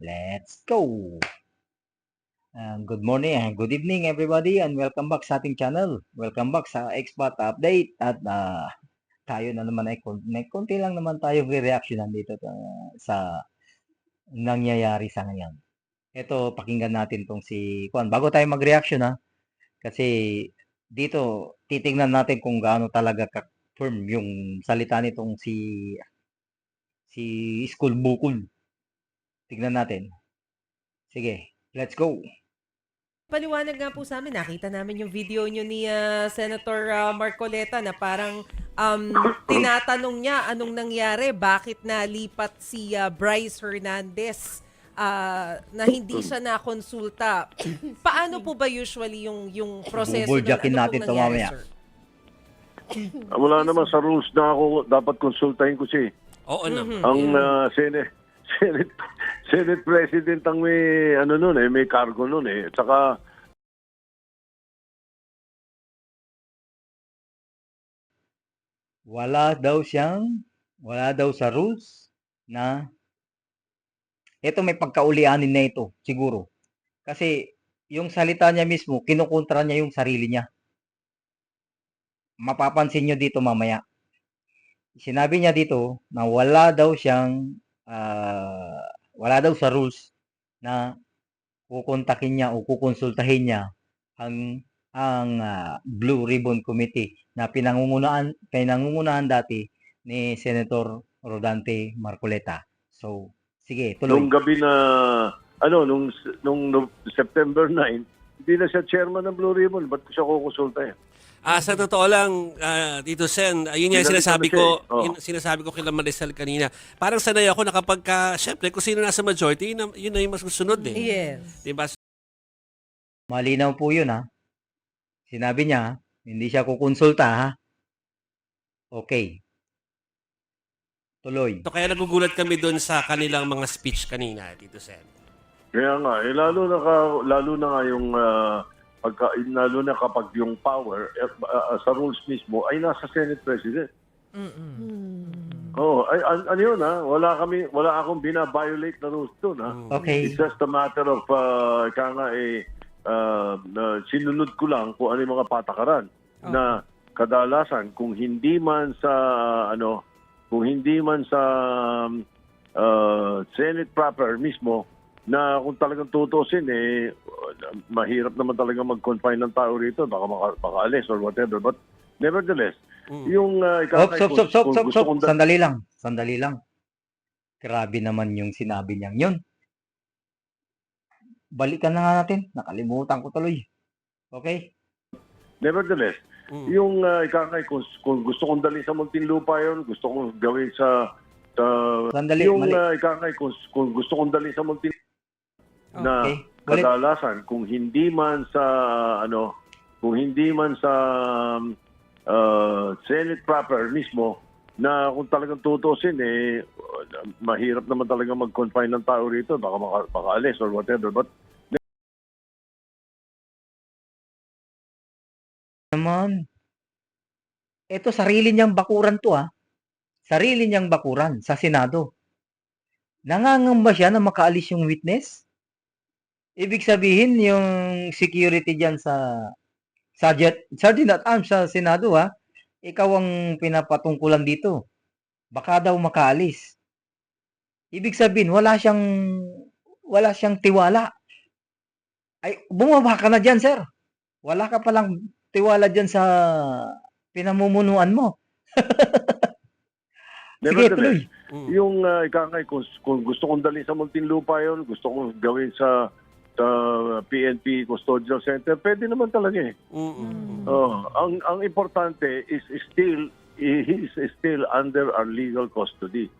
Let's go! Um, good morning and good evening everybody and welcome back sa ating channel. Welcome back sa Expat Update at ah, tayo na naman ay may konti lang naman tayo re-reactionan dito ah, sa nangyayari sa ngayon. Ito, pakinggan natin tong si Kwan. Bago tayo mag-reaction ha, kasi dito titingnan natin kung gaano talaga ka-firm yung salita nitong si si School Bukol. Tignan natin. Sige, let's go. Paliwanag nga po sa amin, nakita namin yung video nyo ni ah, Senator ah, Marcoleta na parang um, tinatanong niya anong nangyari, bakit nalipat si ah, Bryce Hernandez ah, na hindi siya nakonsulta. Paano po ba usually yung yung proseso ng Bubuljakin ano natin pong to nangyari, mamaya. sir? Ah, Wala naman sa rules na ako dapat konsultahin ko siya. eh. Oo. Mhm. Ang ah, Senate, Senate, Senate President ang may, ano nun eh, may cargo nun eh. At saka, Wala daw siyang, wala daw sa rules na ito may pagkaulianin na ito, siguro. Kasi yung salita niya mismo, kinukontra niya yung sarili niya. Mapapansin nyo dito mamaya. Sinabi niya dito na wala daw siyang, ah, wala daw sa rules na kukontakin niya o kukonsultahin niya ang ang ah, Blue Ribbon Committee na pinangungunahan pinangungunahan dati ni Senator Rodante Marcoleta. So, sige, tuloy. nung gabi na, ano, nung, nung, nung September 9, hindi na siya chairman ng Blue Ribbon. Ba't ko siya kukonsultahin? Ah, sa totoo lang, ah, Tito Sen, ayun yung Pinalitan sinasabi na siya ko. Oo. yun sinasabi ko kila Marisol kanina. Parang sanay ako na kapag ka, syempre, kung sino nasa majority, yun, na- yun na yung mas susunod eh. Yes. Diba? Malinaw po 'yun ha. Sinabi niya, hindi siya kukonsulta ha. Okay. Tuloy. So, kaya nagugulat kami doon sa kanilang mga speech kanina, Tito Sen. Kaya nga, eh, lalo na, ka, lalo na nga yung, ah, pagka, lalo na kapag yung power eh, ah, sa rules mismo ay nasa Senate President. Mm-mm. Oh, ay, an, ano yun ha? Wala kami, wala akong bina-violate na rules doon ha? Okay. It's just a matter of, uh, ika nga eh, uh, na sinunod ko lang kung ano yung mga patakaran na kadalasan kung hindi man sa, ano, kung hindi man sa um, uh, Senate proper mismo, na kung talagang tutusin, eh, mahirap naman talaga mag-confine ng tao rito, baka maka, makaalis or whatever. But nevertheless, Mm. yung uh, ika Op, nga, stop, kung- stop, stop, stop, gusto stop. kong da- Sandali lang. Sandali lang. Grabe naman yung sinabi niyang yun. Balikan na nga natin. Nakalimutan ko tuloy. Okay? Nevertheless, Mm. yung uh, ikakay, kung, kung gusto kong dalhin sa Muntinlupa yun, gusto kong gawin sa, sa Sandali, yung mali. uh, ikakay, kung, kung gusto kong dalhin sa Muntinlupa na Okay. Ulit. kadalasan, kung hindi man sa, ano, kung hindi man sa um, uh, Senate proper mismo, na kung talagang tutusin, eh, mahirap naman talaga mag-confine ng tao rito, baka maka, makaalis or whatever. But naman. Ito, sarili niyang bakuran to ah. Sarili niyang bakuran sa Senado. Nangangamba siya na makaalis yung witness? Ibig sabihin, yung security dyan sa Sergeant, Sergeant at Arms sa Senado ha, ikaw ang pinapatungkulan dito. Baka daw makaalis. Ibig sabihin, wala siyang, wala siyang tiwala. Ay, bumaba ka na dyan, sir. Wala ka palang tiwala dyan sa pinamumunuan mo. Sige, nevertheless, tuloy. Mm. Yung uh, ikakay, kung, kung gusto kong dalhin sa Muntinlupa yun, gusto kong gawin sa sa PNP Custodial Center, pwede naman talaga eh. Mm-mm. Oh, ang ang importante is still he is still under our legal custody.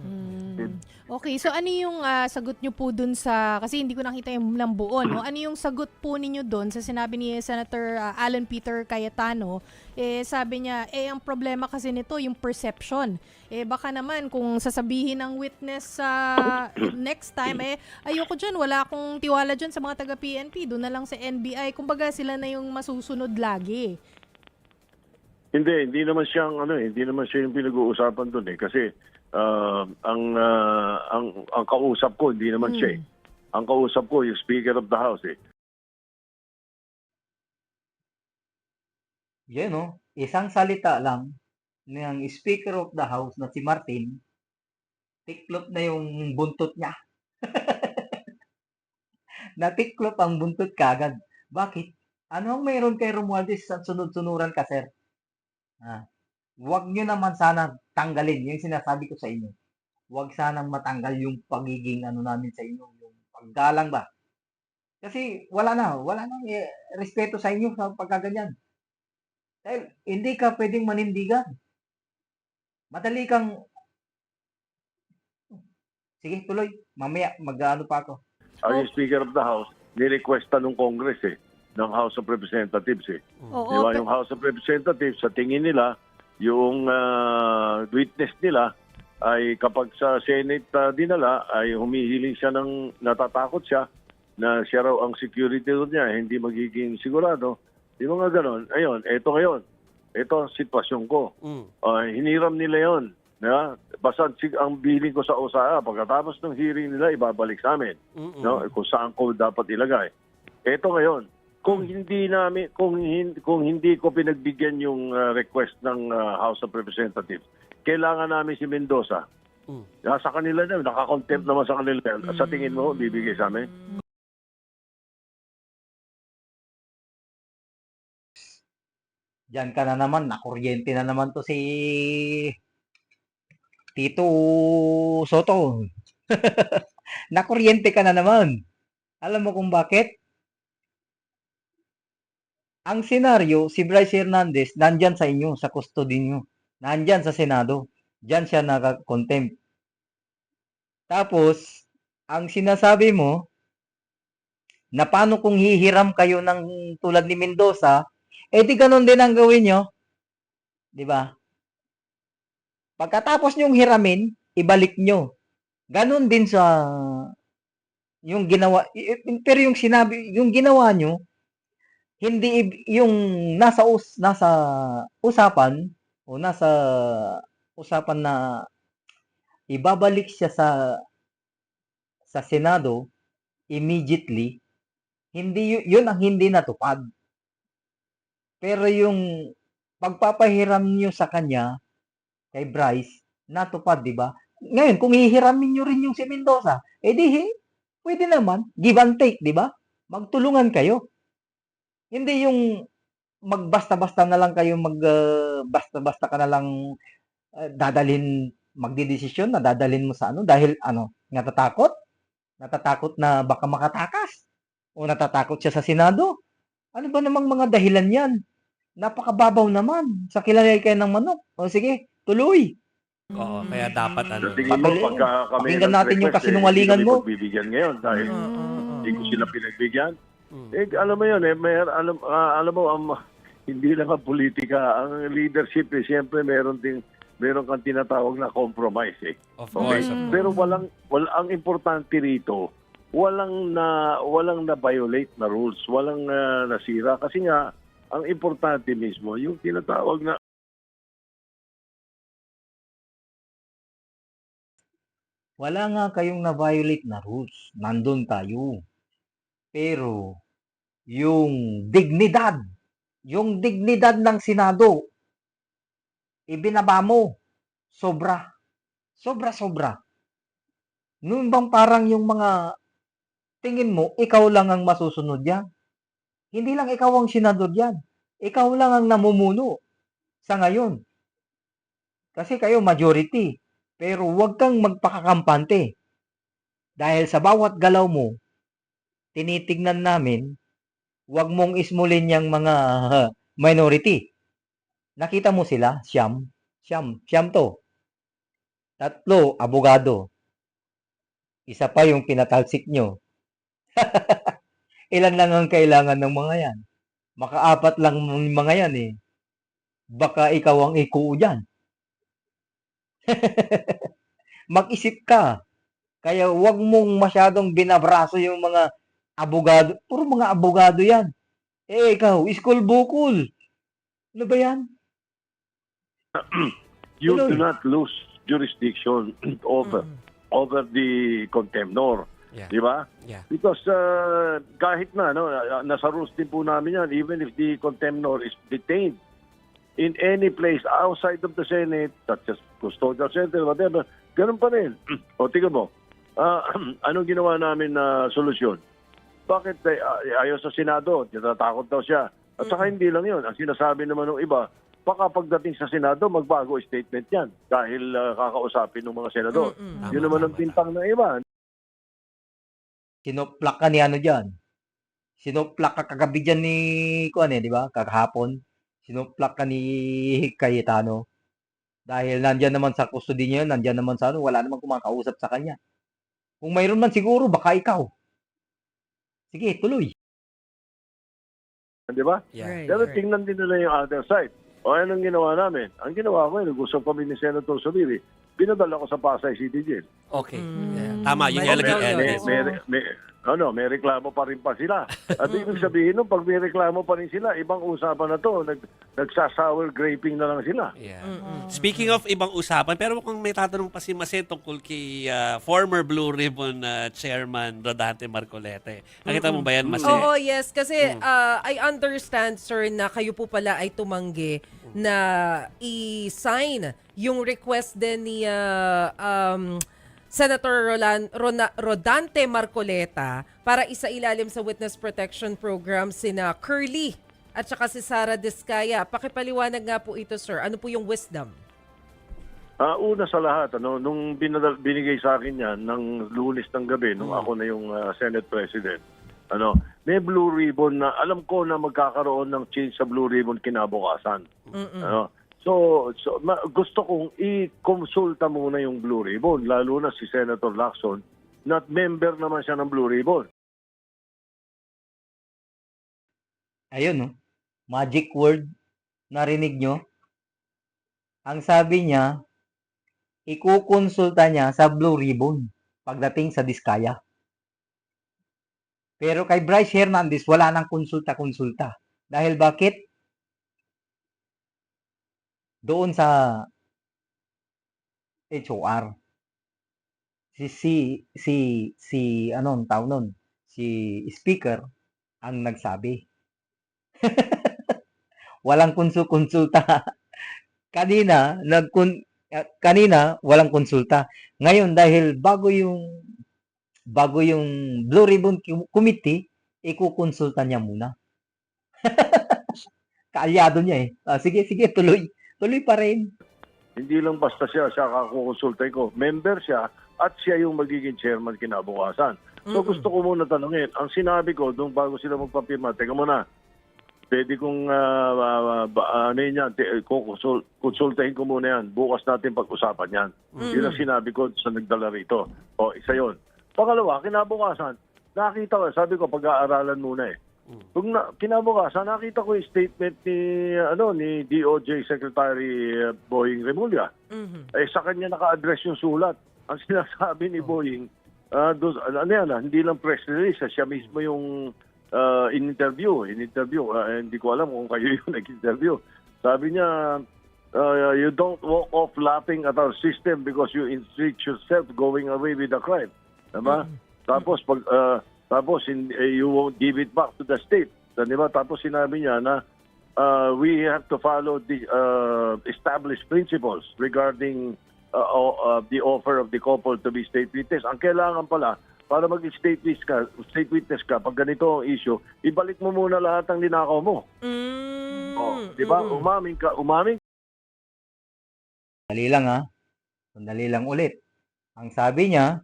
Mm. Okay, so ano yung ah, sagot nyo po dun sa, kasi hindi ko nakita yung ng buo, no? Ano yung sagot po ninyo dun sa sinabi ni Senator ah, Alan Peter Cayetano? Eh, sabi niya, eh, ang problema kasi nito, yung perception. Eh, baka naman, kung sasabihin ng witness sa next time, eh, ayoko dyan, wala akong tiwala dyan sa mga taga-PNP, doon na lang sa NBI. Kumbaga, sila na yung masusunod lagi. Hindi, hindi naman siyang ano eh, hindi naman siya yung pinag-uusapan doon eh kasi ah, ang, ah, ang ang kausap ko hindi naman siya. eh. Ang kausap ko yung Speaker of the House eh. Yan no, isang salita lang ng Speaker of the House na si Martin, tiklop na yung buntot niya. Natiklop ang buntot kagad. Bakit? Ano ang mayroon kay Romualdez sa sunod-sunuran ka, sir? Ah, wag nyo naman sana tanggalin yung sinasabi ko sa inyo. Wag sanang matanggal yung pagiging ano namin sa inyo, yung paggalang ba? Kasi wala na, wala na eh, respeto sa inyo sa pagkaganyan. Dahil hindi ka pwedeng manindigan. Madali kang... Sige, tuloy. Mamaya, mag-ano pa ako. Ang Speaker of the House, nirequesta ng Congress eh, ng House of Representatives eh. Oo, Di ba? Yung House of Representatives, sa tingin nila, yung ah, witness nila ay kapag sa Senate ah, dinala, ay humihiling siya ng natatakot siya na siya raw ang security niya, hindi magiging sigurado. Di ba nga ganon? Ayun, eto ngayon. Ito ang sitwasyon ko. Mm. Ah, hiniram nila yon. Na, basta ang billing ko sa OSA, pagkatapos ng hearing nila, ibabalik sa amin Mm-mm. no kung saan ko dapat ilagay ito ngayon kung hindi namin kung hindi, kung hindi ko pinagbigyan yung uh, request ng uh, House of Representatives kailangan namin si Mendoza Mm. nasa kanila na nakakontempt naman sa kanila yan. sa tingin mo bibigay sa amin Diyan ka na naman, nakuryente na naman to si Tito Soto. nakuryente ka na naman. Alam mo kung bakit? Ang senaryo, si Bryce Hernandez, nandyan sa inyo, sa custody nyo. Nandyan sa Senado. Diyan siya naka-contempt. Tapos, ang sinasabi mo, na paano kung hihiram kayo ng tulad ni Mendoza, eh di ganun din ang gawin nyo. Di ba? Pagkatapos nyong hiramin, ibalik nyo. Ganun din sa yung ginawa i- i- pero yung sinabi yung ginawa nyo hindi yung nasa us, nasa usapan o nasa usapan na ibabalik siya sa sa Senado immediately hindi yu- yun ang hindi natupad pero yung pagpapahiram nyo sa kanya, kay Bryce, natupad, di ba? Ngayon, kung hihiramin nyo rin yung si Mendoza, eh di, hi- pwede naman, give and take, di ba? Magtulungan kayo. Hindi yung magbasta-basta na lang kayo, mag, uh, basta-basta ka na lang uh, dadalhin, magdidesisyon na dadalhin mo sa ano, dahil ano, natatakot? Natatakot na baka makatakas? O natatakot siya sa Senado? Ano ba namang mga dahilan yan? Napakababaw naman. Sa kilalay kayo ng manok. O sige, tuloy. Oo, kaya dapat ano. tingin mo pagka kami pakinggan natin yung eh, kasinungalingan hindi mo. kami pagbibigyan ngayon dahil hindi ko sila pinagbigyan Mm. eh alam mo yun eh may, alam ah, alam mo ang hindi lang ang politika ang leadership eh siyempre meron ding meron kang tinatawag na compromise eh Of Okay. course. of course. Pero walang wal ang importante rito, walang na walang na violate na rules, walang na nasira kasi nga ang importante mismo yung tinatawag na Wala nga kayong na-violate na rules. Nandun tayo. Pero, yung dignidad, yung dignidad ng Senado, ibinaba mo. Sobra. Sobra-sobra. Noon bang parang yung mga tingin mo, ikaw lang ang masusunod yan. Hindi lang ikaw ang senador yan. Ikaw lang ang namumuno sa ngayon. Kasi kayo majority. Pero huwag kang magpakakampante. Dahil sa bawat galaw mo, tinitignan namin, huwag mong ismulin yung mga minority. Nakita mo sila, siyam, siyam, siyam to. Tatlo, abogado. Isa pa yung pinatalsik nyo. Ilan lang ang kailangan ng mga yan? Makaapat lang ng mga yan eh. Baka ikaw ang ikuo dyan. Mag-isip ka. Kaya wag mong masyadong binabraso yung mga abogado. Puro mga abogado yan. Eh, ikaw, school bukol. Ano ba yan? you Tuloy. do not lose jurisdiction over over the contemnor. Yeah. Di ba? Yeah. Because uh, kahit na, no, uh, nasa rules din po namin yan, even if the contemnor is detained in any place outside of the Senate, such as custodial center, whatever, ganun pa rin. o, tingnan mo, ah, anong ginawa namin na solusyon? Bakit eh, ah, ayaw sa Senado? Natatakot daw siya. At saka hindi lang yun. Ang sinasabi naman ng iba, baka pagdating sa Senado, magbago statement yan dahil ah, kakausapin ng mga senador. Mm-mm. Yun naman ang tama, bintang ng iba. Sinuplak ka ni ano dyan. Sinuplak ka kagabi dyan ni, kuan eh, di ba? Kagahapon. Sinuplak ka ni Cayetano. Dahil nandyan naman sa custody niya, nandyan naman sa ano, wala namang kumakausap sa kanya. Kung mayroon man siguro, baka ikaw. Sige, tuloy. Di ba? Yeah. Right, Pero right. tingnan din nila yung other side. O anong ginawa namin? Ang ginawa ko, nag-usap kami ni Senator Subiri. Pinadala ko sa Pasay City Jail. Okay. Mm. Yeah. Tama, yung Malinaw elegant yun. evidence. may, may, ano, may reklamo pa rin pa sila. At ibig sabihin nun, pag may reklamo pa rin sila, ibang usapan na to, nag, nagsasour graping na lang sila. Yeah. Speaking of ibang usapan, pero kung may tatanong pa si Masen tungkol kay ah, former Blue Ribbon ah, Chairman Rodante Marcolete. Nakita mo ba yan, Masen? Oo, yes. Kasi Mm. uh, I understand, sir, na kayo po pala ay tumanggi na i-sign yung request din ni uh, um, Senator Roland, Rona, Rodante Marcoleta para isailalim sa Witness Protection Program sina Curly at saka si Sara Discaya. Pakipaliwanag nga po ito, sir. Ano po yung wisdom? Ah, una sa lahat, ano, nung binadal, binigay sa akin yan ng lunes ng gabi, nung ako na yung ah, Senate President, ano, may blue ribbon na, alam ko na magkakaroon ng change sa blue ribbon kinabukasan. Mm-mm. Ano? So, so ma- gusto kong i-consulta muna yung Blue Ribbon, lalo na si Senator Lacson, na member naman siya ng Blue Ribbon. Ayun, no? Magic word. Narinig nyo? Ang sabi niya, ikukonsulta niya sa Blue Ribbon pagdating sa Diskaya. Pero kay Bryce Hernandez, wala nang konsulta-konsulta. Dahil bakit? Doon sa HOR. Si, si, si, si, anong tawag nun? Si speaker ang nagsabi. walang konsul-konsulta. kanina, nagkun eh, kanina walang konsulta. Ngayon dahil bago yung bago yung Blue Ribbon Com- Committee, ikukonsulta niya muna. Kaalyado niya eh. Ah, sige, sige, tuloy. Tuloy pa rin. Hindi lang basta siya, siya kakukonsulta ko. Member siya at siya yung magiging chairman kinabukasan. So Mm-mm. gusto ko muna tanungin, ang sinabi ko nung bago sila magpapirma, teka muna, pwede kong ah, ah, ba- ano yan, te- kukonsul- konsultahin ko muna yan. Bukas natin pag-usapan yan. Yun ang sinabi ko sa nagdala rito. O, isa yon. Pangalawa, kinabukasan, nakita ko, sabi ko, pag-aaralan muna eh. Kung na, kinabukasan, nakita ko yung statement ni, ano, ni DOJ Secretary uh, Boying Remulla. Mhm. Eh, sa kanya naka-address yung sulat. Ang sinasabi ni Boying, ah, dos, ano yan, ah, hindi lang press release, ah, siya mismo yung ah, in-interview. In-interview, ah, hindi ko alam kung kayo yung nag-interview. Sabi niya, ah, you don't walk off laughing at our system because you intrigue yourself going away with the crime. Diba? Tapos, pag, ah, tapos in, eh, you won't give it back to the state. Diba? Tapos sinabi niya na uh, we have to follow the uh, established principles regarding uh, uh, the offer of the couple to be state witness. Ang kailangan pala, para mag-state witness ka, state witness ka, pag ganito ang issue, ibalik mo muna lahat ng linakaw mo. Mm. Oh, di ba? Mm-mm. Umamin ka, umamin Dali lang ha. Sandali lang ulit. Ang sabi niya,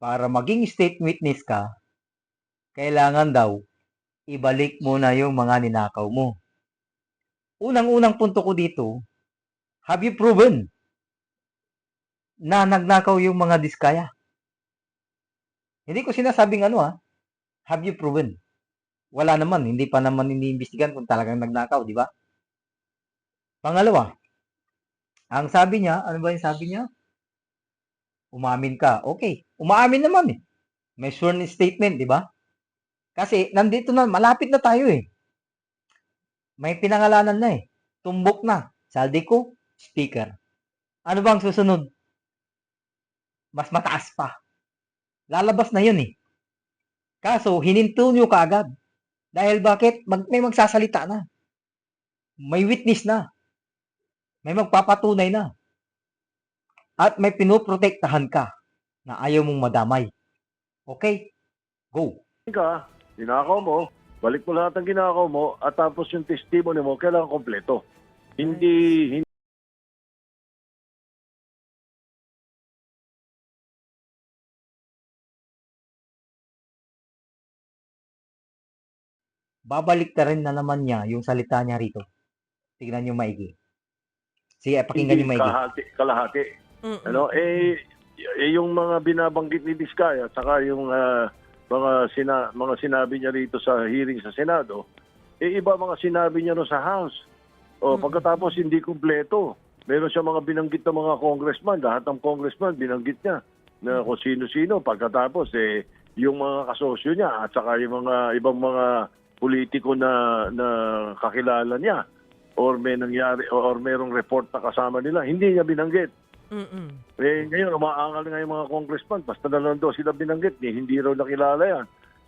para maging state witness ka, kailangan daw ibalik mo na yung mga ninakaw mo. Unang-unang punto ko dito, have you proven na nagnakaw yung mga diskaya? Hindi ko sinasabing ano ha. Have you proven? Wala naman, hindi pa naman iniimbestigan kung talagang nagnakaw, di ba? Pangalawa, ang sabi niya, ano ba yung sabi niya? Umamin ka. Okay. Umaamin naman eh. May sworn statement, di ba? Kasi nandito na, malapit na tayo eh. May pinangalanan na eh. Tumbok na. Saldi ko, speaker. Ano bang susunod? mas mataas pa. Lalabas na yun eh. Kaso, hininto nyo kaagad. Dahil bakit? Mag, may magsasalita na. May witness na. May magpapatunay na. At may pinoprotektahan ka na ayaw mong madamay. Okay? Go. ka, ninakaw mo, balik mo lahat ng ginakaw mo, at tapos yung testimony mo, kailangan kompleto. Hindi, hindi Babalik na rin na naman niya yung salita niya rito. Tignan niyo maigi. Sige, pakinggan niyo hindi maigi. kahati, kalahati. Mm-mm. Ano, eh, eh, yung mga binabanggit ni Diskaya, saka yung ah, mga, sina, mga sinabi niya rito sa hearing sa Senado, eh, iba mga sinabi niya no sa House. O, Mm. pagkatapos hindi kumpleto. Meron siya mga binanggit na mga congressman, lahat ng congressman binanggit niya na kung sino-sino. Pagkatapos, eh, yung mga kasosyo niya at saka yung mga ibang mga politiko na, na kakilala niya or may nangyari or merong report na kasama nila, hindi niya binanggit. Mm-mm. Eh, ngayon, umaangal nga yung mga congressman. Basta na lang daw sila binanggit. Eh, hindi raw nakilala yan.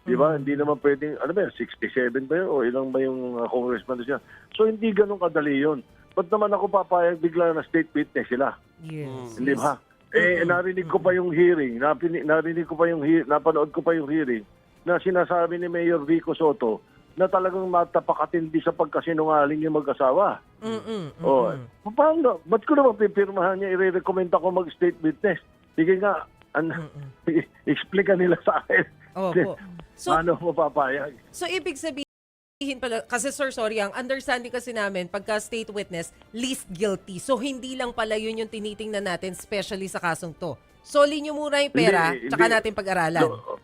Di ba? Hindi naman pwedeng, ano ba yan, 67 ba yun? O ilang ba yung uh, congressman na siya? So, hindi ganun kadali yun. Ba't naman ako papayag bigla na state witness sila? Yes. Hindi yes. ba? Eh, Mm-mm. narinig ko pa yung hearing, napini, narinig ko pa yung hearing, napanood ko pa yung hearing na sinasabi ni Mayor Vico Soto na talagang matapakatindi sa pagkasinungaling yung mag-asawa. Mm-mm. Mm-mm. paano? Ba't ko naman pipirmahan niya, i-recommend ako mag-state witness? Sige nga, an- explica nila sa akin. Opo. So, Paano mo papayag? So, ibig sabihin pala, kasi sir, sorry, ang understanding kasi namin, pagka state witness, least guilty. So, hindi lang pala yun yung tinitingnan natin, especially sa kasong to. Soli nyo muna yung pera, Hindi, tsaka hindi. natin pag-aralan. No,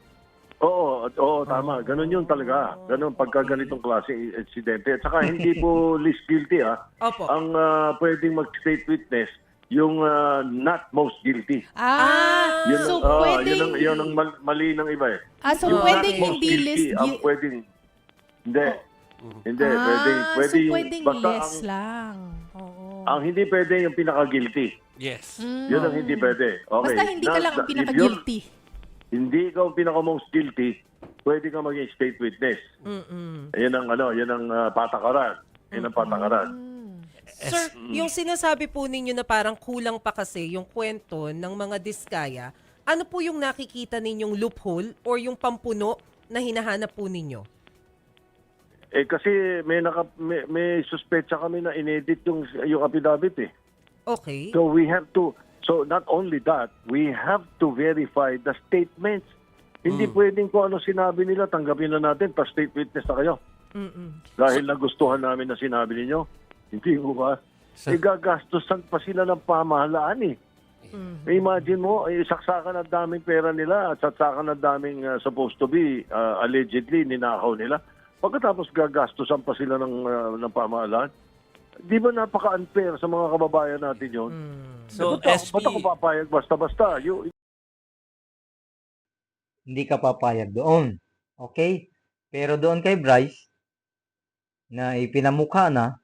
Oo, oo, tama. Ganon yun talaga. Ganon pagka ganitong klase insidente. At saka hindi po least guilty ah. Opo. Ang ah, pwedeng mag-state witness, yung ah, not most guilty. Ah, Yun, so ah, pwedeng, yun, ang, yun ang mal- mali ng iba eh. ah, so Yung pwedeng not most hindi guilty, list Ang gui- pwedeng, hindi. Hindi, ah, pwedeng, pwedeng, so pwedeng basta less ang, lang. Oo. ang hindi pwede yung pinaka-guilty. Yes. Mm. Yun ang hindi pwede. Okay. Basta hindi ka Na- lang ang pinaka-guilty. Hindi ikaw ang pinaka-most guilty, pwede ka maging state witness. Mm-mm. Yan ang ano, yan ang ah, patakaran. Yan ang patakaran. Sir, yung sinasabi po ninyo na parang kulang pa kasi yung kwento ng mga diskaya, ano po yung nakikita ninyong loophole or yung pampuno na hinahanap po ninyo? Eh kasi may naka, may, may suspecha kami na inedit yung yung affidavit eh. Okay. So we have to so not only that, we have to verify the statements. Hindi pwedeng kung ano sinabi nila, tanggapin na natin, pa state witness na kayo. Mm-mm. Dahil nagustuhan namin na sinabi ninyo. Hindi mo ba? Sa- Eh, gagastusan pa sila ng pamahalaan eh. Mm. Eh, Imagine mo, eh, saksakan ang daming pera nila at saksakan ang daming uh, supposed to be uh, allegedly ninakaw nila. Pagkatapos gagastusan pa sila ng, uh, ng pamahalaan. Di ba napaka-unfair sa mga kababayan natin yun? Mm. So, ba't, ako- SP, ba't ako papayag basta-basta? You, Hindi ka papayag doon. Okay? Pero doon kay Bryce, na ipinamukha na,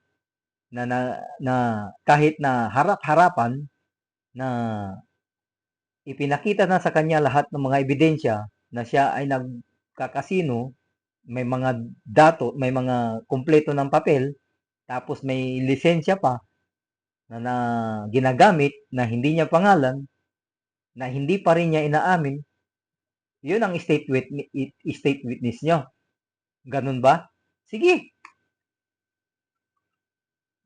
na, na, na kahit na harap-harapan, na ipinakita na sa kanya lahat ng mga ebidensya na siya ay nagkakasino, may mga dato, may mga kumpleto ng papel, tapos may lisensya pa na, na ginagamit na hindi niya pangalan, na hindi pa rin niya inaamin, yun ang state witness, state witness niyo. Ganun ba? Sige.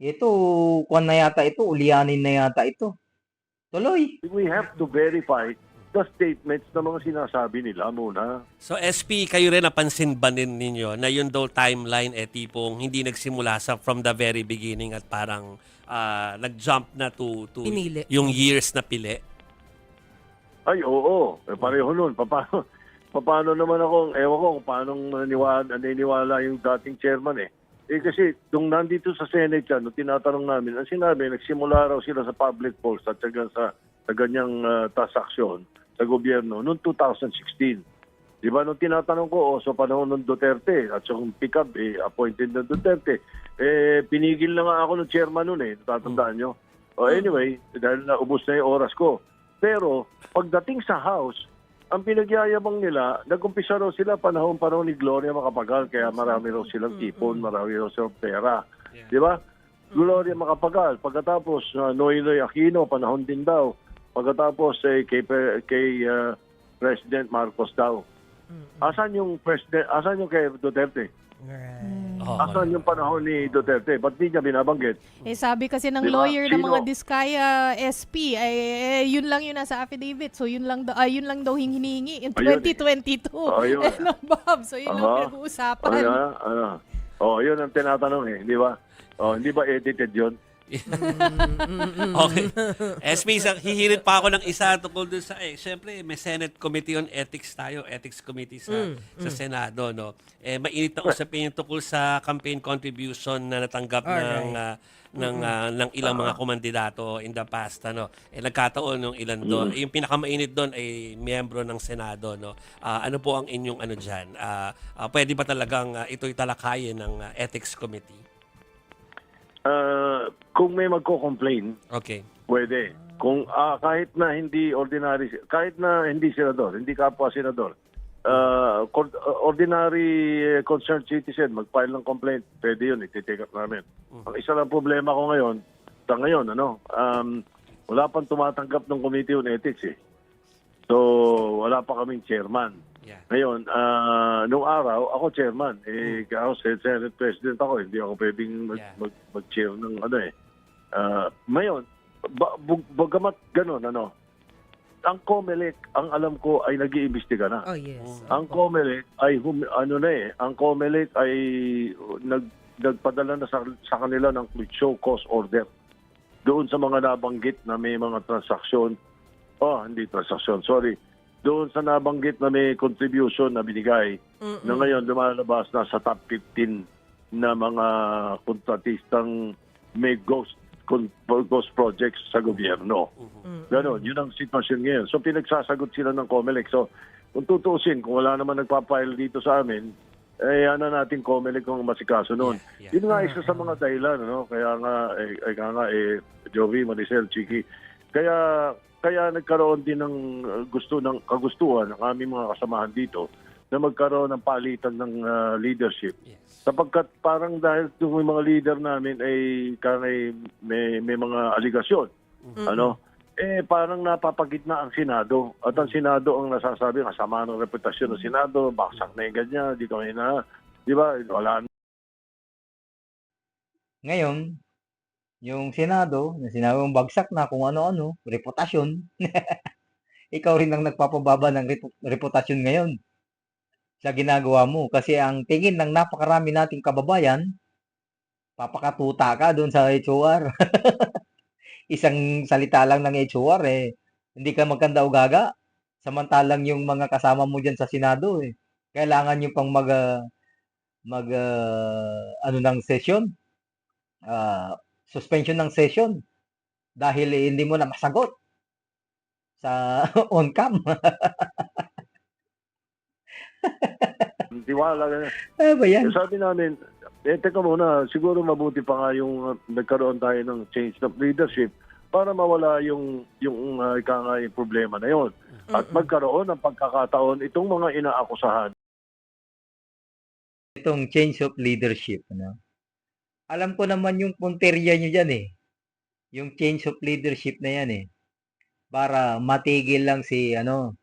Ito, kuan na yata ito, ulianin na yata ito. Tuloy. we have to verify the statements na mga sinasabi nila muna. So SP, kayo rin napansin ba nin ninyo na yung daw timeline eh tipong hindi nagsimula sa from the very beginning at parang ah, nag-jump na to, to Pinili. yung years na pili? Ay, oo. Eh, pareho nun. Paano, paano naman ako, ewan ko kung paano naniwala, naniniwala yung dating chairman eh. Eh kasi, nung nandito sa Senate yan, nung tinatanong namin, ang sinabi, nagsimula raw sila sa public polls at saka sa, sa ganyang uh, tasaksyon sa gobyerno noong 2016. Di ba, nung tinatanong ko, oh, sa panahon ng Duterte, at yung pick-up, eh, appointed ng Duterte, eh, pinigil na nga ako ng chairman noon eh, natatandaan nyo. Oh, anyway, dahil naubos na yung oras ko. Pero pagdating sa House, ang pinagyayabang nila, nag-umpisa raw sila panahon pa raw ni Gloria Macapagal, kaya marami raw silang tipon, marami raw silang pera. Yeah. Di ba? Gloria Macapagal, pagkatapos uh, Noynoy Aquino, panahon din daw. Pagkatapos eh, kay, kay uh, President Marcos daw. Asan yung President, asan yung kay Duterte? Alright. Oo, Asan yung panahon ni Duterte? Ba't di niya binabanggit? Eh sabi kasi ng Di ba? lawyer ng Sino? mga Diskaya SP, ay eh, yun lang yun nasa affidavit. So yun lang daw, ay, yun lang daw hinihingi in Ayun eh. 2022. Ayun. Eh, no, Bob. So yun lang Aha. pinag-uusapan. Ano, ano? Oh, yun ang tinatanong eh, di ba? Oh, hindi ba edited yun? Okay. SB, sa, hihirit pa ako ng isa tungkol dun sa, eh, syempre, may Senate Committee on Ethics tayo, Ethics Committee sa, sa Senado, no? Eh, mainit na usapin yung tungkol sa campaign contribution na natanggap ng, ah, ng, ah, ng ilang mga kumandidato in the past, ano? Eh, nagkataon yung ilan doon. Eh, yung pinakamainit doon ay miyembro ng Senado, no? Ah, ano po ang inyong ano dyan? Ah, ah, pwede ba talagang ah, ito'y talakayin ng ah, Ethics Committee? Ah, kung may magko-complain, Okay. pwede. Kung ah, kahit na hindi ordinary, kahit na hindi senador, hindi kapwa senador, ah, ordinary eh, concerned citizen, mag-file ng complaint, pwede yun, iti-take up namin. Ang isa lang problema ko ngayon, sa ngayon, ano, um, wala pang tumatanggap ng Committee on Ethics eh. So, wala pa kaming chairman. Yeah. Ngayon, ah, nung araw, ako chairman. Eh, ako, Senate President ako. Hindi ako pwedeng mag, Yeah. mag, mag-chair ng ano eh. Ah, ngayon, ba, bug- bagamat ganun, ano, ang COMELEC, ang alam ko ay nag-iimbestiga na. Oh, yes. Ang COMELEC ay, hum, ano na eh, ang COMELEC ay nag, nagpadala na sa, sa kanila ng show cause order doon sa mga nabanggit na may mga transaksyon. Oh, hindi transaksyon, sorry. Doon sa nabanggit na may contribution na binigay na ngayon lumalabas na sa top 15 na mga kontratistang may ghost ghost projects sa gobyerno. Ganon, yun ang sitwasyon ngayon. So pinagsasagot sila ng COMELEC. So kung tutuusin, kung wala naman nagpapile dito sa amin, eh ano natin COMELEC kung masikaso noon. Yeah, yeah. Yun nga isa sa mga dahilan, ano? Kaya nga, eh, kaya nga, eh, Joey, Maricel, Chiki, kaya kaya nagkaroon din ng uh, gusto ng kagustuhan ng aming mga kasamahan dito na magkaroon ng palitan ng uh, leadership. Yes. sapagkat parang dahil yung mga leader namin ay kanay may, may mga aligasyon. Ano? Eh parang napapagitna ang Senado. At ang Senado ang nasasabi kasama ng reputasyon ng Senado baksak na yung ganyan dito na di ba? Wala Ngayon, yung Senado, na sinabi mong bagsak na kung ano-ano, reputasyon, ikaw rin ang nagpapababa ng repu- reputasyon ngayon sa ginagawa mo. Kasi ang tingin ng napakarami nating kababayan, papakatuta ka doon sa HOR. Isang salita lang ng HOR, eh, hindi ka magkanda o gaga. Samantalang yung mga kasama mo dyan sa Senado, eh, kailangan yung pang mag, ah, mag, ah, ano ng session, ah, suspension ng session dahil eh, hindi mo na masagot sa on-cam. tiwala ganyan. ano ba yan? Eh, sabi namin eh teka muna siguro mabuti pa nga yung uh, nagkaroon tayo ng change of leadership para mawala yung yung uh, ika nga yung problema na yon at magkaroon ng pagkakataon itong mga inaakusahan Itong change of leadership. Ano? Alam ko naman yung punteriya nyo dyan eh. Yung change of leadership na yan eh. Para matigil lang si, ano,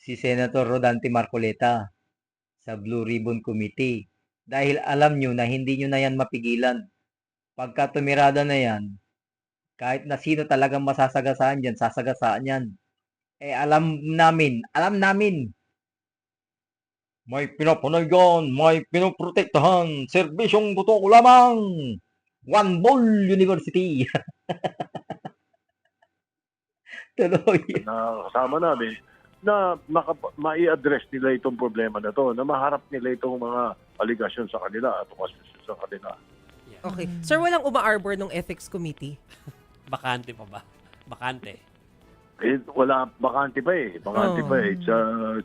si Senator Rodante Marcoleta sa Blue Ribbon Committee. Dahil alam nyo na hindi nyo na yan mapigilan. Pagka tumirada na yan, kahit na sino talagang masasagasaan dyan, sasagasaan yan. Eh, alam namin, alam namin, may pinapanayan, may pinoprotektahan, serbisyong totoo lamang. One Ball University. Tuloy. na kasama namin na makap- mai-address nila itong problema na to, na maharap nila itong mga aligasyon sa kanila at akusasyon sa kanila. Okay. Sir, walang uma-arbor ng ethics committee? Bakante pa ba? Bakante. Eh, wala, bakante pa eh. Bakante Oh. pa eh. Sa,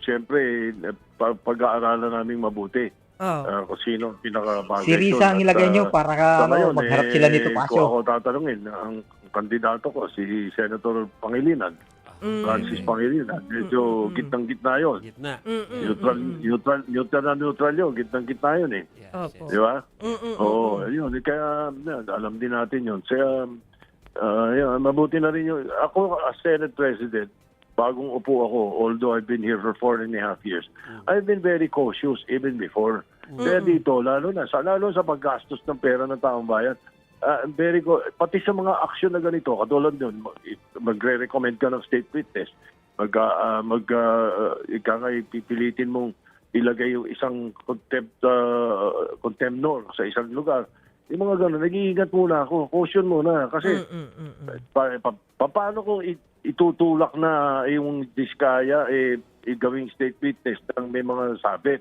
siyempre, eh, pa- pag-aaralan namin mabuti Oh. ah, kung sino ang pinakabagay Si Risa ang ilagay ah, nyo para ka, ano, ngayon, magharap eh, sila nito Kung Pasyo. ako tatanungin, ang kandidato ko, si Senator Pangilinan. Mm. Francis Pangilinan. Medyo Mm. gitnang-gitna yun. Gitna. Mm, mm, Neutral, mm, mm. neutral, neutral na neutral yun. Gitnang-gitna yun eh. Yes, Opo. yes. Di ba? Mm, mm, Oo, yun. Kaya yan, alam din natin yun. Kaya, ah, yan, mabuti na rin yun. Ako, as Senate President, bagong upo ako, although I've been here for four and a half years, I've been very cautious even before. Kaya dito, lalo na, sa, lalo sa paggastos ng pera ng taong bayan, ah, very go, pati sa mga aksyon na ganito, katulad nun, mag- magre-recommend ka ng state witness, mag, ah, mag, ah, ika nga, pipilitin mong ilagay yung isang contempt, ah, contempnor sa isang lugar. Yung mga gano'n, nag-iingat muna ako, caution muna, kasi Mm, mm, mm, mm. pa, pa- pa- paano kung it- itutulak na yung diskaya eh, eh gawing state witness ng may mga sabit,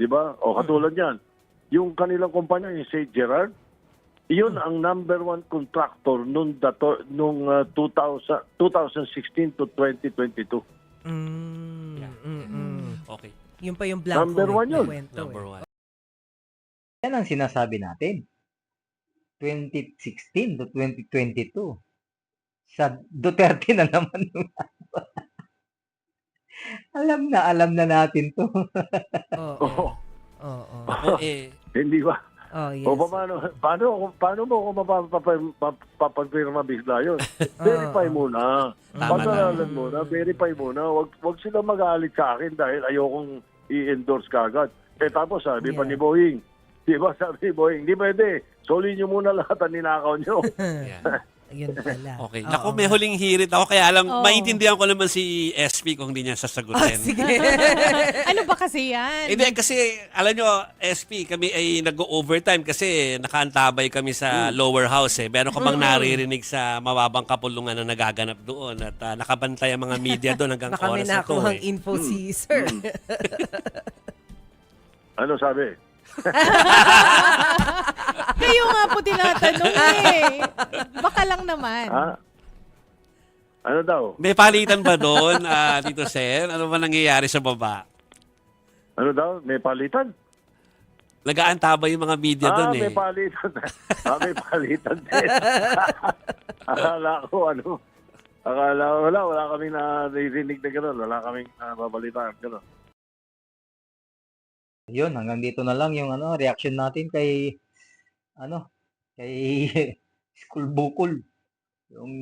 'di ba? O katulad niyan, yung kanilang kumpanya yung St. Gerard, iyon ang number one contractor nung dato, nung uh, 2000, 2016 to 2022. Mm, Yeah. mm, mm. Okay. Yun pa yung blanco. Number eh, one yun. kwento, Number eh. one. Yan ang sinasabi natin. 2016 to 2022. Sa Duterte na naman. alam na, alam na natin to. Oo. Oo. Oo. Eh, Hindi ba? Oh, yes. O paano, paano, paano mo ako mapapapirma mapapirma bigla yun? Verify muna. Tama Pag-aralan muna, verify muna. Wag, wag sila magalit sa akin dahil ayokong i-endorse kagad. Eh tapos sabi pa Yeah. ni Boeing, di ba sabi ni Boeing, di pwede. Soli nyo muna lahat ang ninakaw nyo. yan. Ayun pala. Okay. Oo. Naku, may huling hirit ako. Kaya alam, Oo. maintindihan ko naman si SP kung hindi niya Ah, sasagutin. sige. ano ba kasi yan? Hindi, kasi alam nyo, SP, kami ay nag-overtime kasi nakaantabay kami sa Mm. lower house eh. Meron ka bang naririnig sa mababang kapulungan na nagaganap doon at ah, nakabantay ang mga media doon hanggang Baka may oras na to nakuhang eh. info si sir. ano sabi? Kayo nga po tinatanong eh. Baka lang naman. Ha? Ano daw? May palitan ba doon, ah, Tito Sen? Ano ba nangyayari sa baba? Ano daw? May palitan? Nagaantabay yung mga media ah, doon eh. may palitan. ah, may palitan din. akala ko ano. Akala ko wala, wala kaming naririnig na gano'n. Wala kaming nababalitaan gano'n. Yun, hanggang dito na lang yung ano, reaction natin kay ano, kay School Bukol. Yung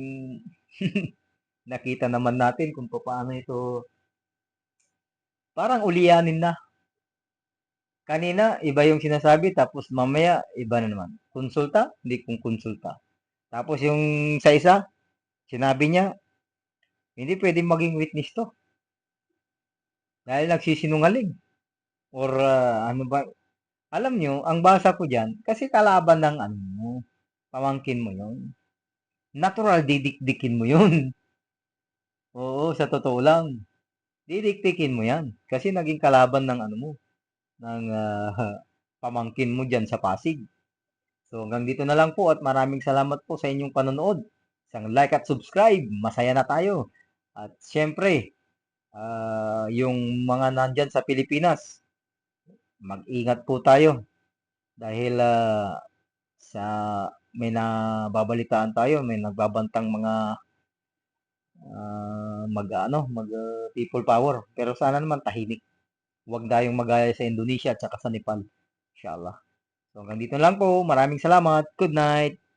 nakita naman natin kung paano ito parang ulianin na. Kanina, iba yung sinasabi, tapos mamaya, iba na naman. Konsulta? Hindi kong konsulta. Tapos yung sa isa, sinabi niya, hindi pwedeng maging witness to. Dahil nagsisinungaling. Or ah, ano ba? Alam nyo, ang basa ko dyan, kasi kalaban ng ano mo, pamangkin mo yun. Natural, didikdikin mo yun. Oo, sa totoo lang. Didikdikin mo yan. Kasi naging kalaban ng ano mo, ng ah, pamangkin mo dyan sa Pasig. So hanggang dito na lang po at maraming salamat po sa inyong panonood. Isang like at subscribe, masaya na tayo. At syempre, ah, yung mga nandyan sa Pilipinas, mag-ingat po tayo dahil ah, sa may nababalitaan tayo, may nagbabantang mga ah, mag ano, mag ah, people power. Pero sana naman tahimik. Huwag tayong magaya sa Indonesia at saka sa Nepal. Inshallah. So hanggang dito lang po. Maraming salamat. Good night.